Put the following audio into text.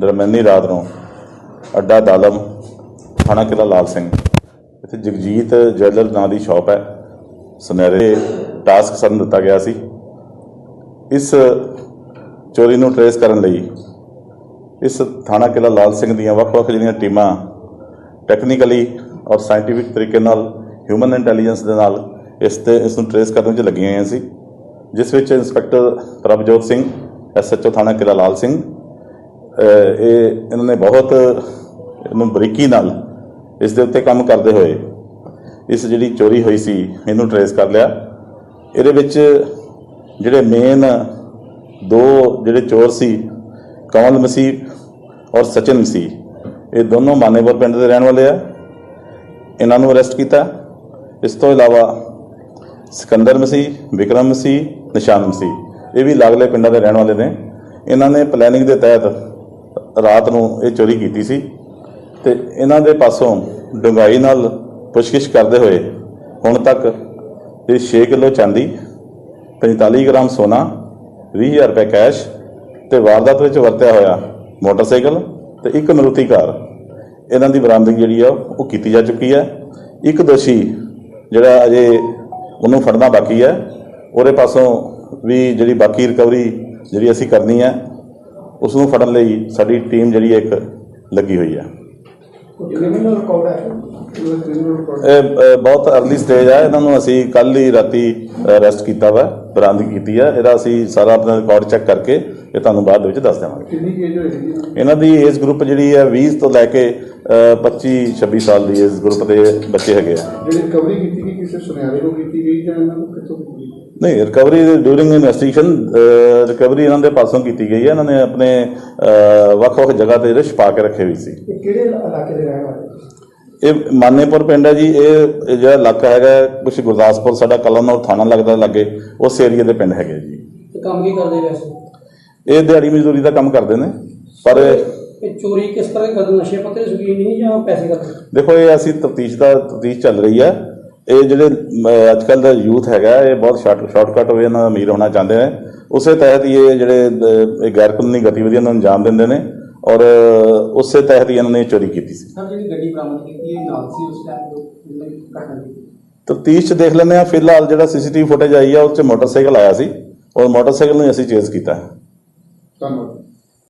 ਦਰਮਿਆਨੀ ਰਾਤ ਨੂੰ ਅੱਡਾ ਦਾਲਮ, ਥਾਣਾ ਕਿਲਾ ਲਾਲ ਸਿੰਘ। ਇੱਥੇ ਜਗਜੀਤ ਜਵੈਲਰ ਨਾਂ ਦੀ ਸ਼ਾਪ ਹੈ। ਸੁਨਹਿਰੇ ਟਾਸਕ ਸਾਨੂੰ ਦਿੱਤਾ ਗਿਆ ਸੀ। ਇਸ ਚੋਰੀ ਨੂੰ ਟਰੇਸ ਕਰਨ ਲਈ ਇਸ ਥਾਣਾ ਕਿਲਾ ਲਾਲ ਸਿੰਘ ਦੀਆਂ ਵੱਖ-ਵੱਖ ਜਿਹੜੀਆਂ ਟੀਮਾਂ ਟੈਕਨੀਕਲੀ ਔਰ ਸਾਇੰਟੀਫਿਕ ਤਰੀਕੇ ਨਾਲ, ਹਿਊਮਨ ਇੰਟੈਲੀਜੈਂਸ ਦੇ ਨਾਲ ਇਸ ਤੇ ਇਸ ਨੂੰ ਟਰੇਸ ਕਰਨ ਵਿੱਚ ਲੱਗੀਆਂ ਹੋਈਆਂ ਸੀ। ਜਿਸ ਵਿੱਚ ਇੰਸਪੈਕਟਰ ਪ੍ਰਭਜੋਤ ਸਿੰਘ ਐਸਐਚਓ ਥਾਣਾ ਕਿਲਾ ਲਾਲ ਸਿੰਘ ਇਹ ਇਹਨਾਂ ਨੇ ਬਹੁਤ ਇਹਨੂੰ ਬਰੀਕੀ ਨਾਲ ਇਸ ਦੇ ਉੱਤੇ ਕੰਮ ਕਰਦੇ ਹੋਏ ਇਸ ਜਿਹੜੀ ਚੋਰੀ ਹੋਈ ਸੀ, ਇਹਨੂੰ ਟਰੇਸ ਕਰ ਲਿਆ। ਇਹਦੇ ਵਿੱਚ ਜਿਹੜੇ ਮੇਨ ਦੋ ਜਿਹੜੇ ਚੋਰ ਸੀ, ਕਮਲ ਮਸੀਹ ਔਰ ਸਚਿਨ ਮਸੀਹ, ਇਹ ਦੋਨੋਂ ਮਾਨੇਪੁਰ ਪਿੰਡ ਦੇ ਰਹਿਣ ਵਾਲੇ ਆ। ਇਹਨਾਂ ਨੂੰ ਅਰੈਸਟ ਕੀਤਾ। ਇਸ ਤੋਂ ਇਲਾਵਾ ਸਿਕੰਦਰ ਮਸੀਹ, ਵਿਕਰਮ ਮਸੀਹ, ਨਿਸ਼ਾਨ ਮਸੀਹ, ਇਹ ਵੀ ਲਾਗਲੇ ਪਿੰਡਾਂ ਦੇ ਰਹਿਣ ਵਾਲੇ ਨੇ। ਇਹਨਾਂ ਨੇ ਪਲੈਨਿੰਗ ਦੇ ਤਹਿਤ ਰਾਤ ਨੂੰ ਇਹ ਚੋਰੀ ਕੀਤੀ ਸੀ ਤੇ ਇਹਨਾਂ ਦੇ ਪਾਸੋਂ ਡੂੰਘਾਈ ਨਾਲ ਪੁੱਛਗਿੱਛ ਕਰਦੇ ਹੋਏ ਹੁਣ ਤੱਕ ਇਹ 6 ਕਿਲੋ ਚਾਂਦੀ 45 ਗ੍ਰਾਮ ਸੋਨਾ 20000 ਰੁਪਏ ਕੈਸ਼ ਤੇ ਵਾਰਦਾਤ ਵਿੱਚ ਵਰਤਿਆ ਹੋਇਆ ਮੋਟਰਸਾਈਕਲ ਤੇ ਇੱਕ ਮਰੂਤੀ ਕਾਰ। ਇਹਨਾਂ ਦੀ ਬਰਾਮਦਗੀ ਜਿਹੜੀ ਆ, ਉਹ ਕੀਤੀ ਜਾ ਚੁੱਕੀ ਹੈ। ਇੱਕ ਦੋਸ਼ੀ ਜਿਹੜਾ ਅਜੇ ਉਹਨੂੰ ਫੜਨਾ ਬਾਕੀ ਹੈ। ਉਹਦੇ ਪਾਸੋਂ ਵੀ ਜਿਹੜੀ ਬਾਕੀ ਰਿਕਵਰੀ ਜਿਹੜੀ ਅਸੀਂ ਕਰਨੀ ਹੈ ਉਸ ਨੂੰ ਫੜਨ ਲਈ ਸਾਡੀ ਟੀਮ ਜਿਹੜੀ ਹੈ ਇੱਕ ਲੱਗੀ ਹੋਈ ਹੈ। ਕ੍ਰਿਮੀਨਲ ਰਿਕਾਰਡ ਹੈ? ਕ੍ਰਿਮੀਨਲ ਰਿਕਾਰਡ ਇਹ ਬਹੁਤ ਅਰਲੀ ਸਟੇਜ ਹੈ ਇਹਨਾਂ ਨੂੰ ਅਸੀਂ ਕੱਲ ਹੀ ਰਾਤੀ ਅਰੈਸਟ ਕੀਤਾ ਵਾ। ਬਰਾਮਦਗੀ ਕੀਤੀ ਹੈ ਇਹਦਾ ਅਸੀਂ ਸਾਰਾ ਆਪਣਾ ਰਿਕਾਰਡ ਚੈੱਕ ਕਰਕੇ ਇਹ ਤੁਹਾਨੂੰ ਬਾਅਦ ਵਿੱਚ ਦੱਸ ਦੇਵਾਂਗੇ। ਕਿੰਨੀ ਏਜ ਹੋਏਗੀ ਇਹਨਾਂ ਦੀ? ਏਜ ਗਰੁੱਪ ਜਿਹੜੀ ਹੈ 20 ਤੋਂ ਲੈ ਕੇ ਅ, 25 26 ਸਾਲ ਦੀ ਏਜ ਗਰੁੱਪ ਦੇ ਬੱਚੇ ਹੈਗੇ ਆ। ਜਿਹੜੀ ਰਿਕਵਰੀ ਕੀਤੀ ਗਈ ਕਿਸੇ ਸੁਨਿਆਰੇ ਤੋਂ ਕੀਤੀ ਗਈ ਜਾਂ ਇਹਨਾਂ ਨੂੰ ਕਿੱਥੋਂ ਨਹੀਂ ਰਿਕਵਰੀ ਡਿਊਰਿੰਗ ਇਨਵੈਸਟੀਗੇਸ਼ਨ ਰਿਕਵਰੀ ਇਹਨਾਂ ਦੇ ਪਾਸੋਂ ਕੀਤੀ ਗਈ ਹੈ ਇਹਨਾਂ ਨੇ ਆਪਣੇ ਵੱਖ-ਵੱਖ ਜਗ੍ਹਾ ਤੇ ਇਹਦੇ ਛਪਾ ਕੇ ਰੱਖੇ ਹੋਈ ਸੀ। ਕਿਹੜੇ ਇਲਾਕੇ ਦੇ ਰਹਿਣ ਵਾਲੇ? ਇਹ ਮਾਨੇਪੁਰ ਪਿੰਡ ਹੈ ਜੀ ਇਹ ਇਹ ਜਿਹੜਾ ਇਲਾਕਾ ਹੈਗਾ ਕੁਝ ਗੁਰਦਾਸਪੁਰ ਸਾਡਾ ਕਲਨੌਰ ਥਾਣਾ ਲੱਗਦਾ ਲੱਗੇ ਉਸ ਏਰੀਆ ਦੇ ਪਿੰਡ ਹੈਗੇ ਜੀ। ਤੇ ਕੰਮ ਕੀ ਕਰਦੇ ਵੈਸੇ? ਇਹ ਦਿਹਾੜੀ ਮਜ਼ਦੂਰੀ ਦਾ ਕੰਮ ਕਰਦੇ ਨੇ ਪਰ ਇਹ ਚੋਰੀ ਕਿਸ ਤਰ੍ਹਾਂ ਕਰਦੇ? ਨਸ਼ੇ ਪੱਤੇ ਦੇ ਸ਼ੌਕੀਨ ਨਹੀਂ ਜਾਂ ਪੈਸੇ ਕਰਦੇ? ਦੇਖੋ ਇਹ ਅਸੀਂ ਤਫਤੀਸ਼ ਦਾ ਤਫਤੀਸ਼ ਚੱਲ ਰਹੀ ਹੈ। ਇਹ ਜਿਹੜੇ ਅੱਜ ਕੱਲ ਦਾ ਯੂਥ ਹੈਗਾ ਇਹ ਬਹੁਤ ਸ਼ਾਰਟ ਸ਼ਾਰਟਕਟ ਵੇ ਨਾਲ ਅਮੀਰ ਹੋਣਾ ਚਾਹੁੰਦੇ ਨੇ। ਉਸੇ ਤਹਿਤ ਹੀ ਇਹ ਜਿਹੜੇ ਅਹ, ਇਹ ਗੈਰ ਕਾਨੂੰਨੀ ਗਤੀਵਿਧੀਆਂ ਨੂੰ ਅੰਜਾਮ ਦਿੰਦੇ ਨੇ। ਔਰ ਉਸੇ ਤਹਿਤ ਹੀ ਇਹਨਾਂ ਨੇ ਚੋਰੀ ਕੀਤੀ ਸੀ। ਸਰ ਜਿਹੜੀ ਗੱਡੀ ਬਰਾਮਦ ਕੀਤੀ ਹੈ ਨਾਲ ਸੀ ਉਸ ਟਾਈਮ ਘਟਨਾ ਦੀ ਤਫਤੀਸ਼ 'ਚ ਦੇਖ ਲੈਂਦੇ ਆ ਫਿਲਹਾਲ ਜਿਹੜਾ ਸੀਸੀਟੀਵੀ ਫੁਟੇਜ ਆਈ ਆ ਉਹ 'ਚ ਮੋਟਰਸਾਈਕਲ ਆਇਆ ਸੀ। ਔਰ ਮੋਟਰਸਾਈਕਲ ਨੂੰ ਅਸੀਂ ਚੇਜ਼ ਕੀਤਾ ਹੈ। ਧੰਨਵਾਦ।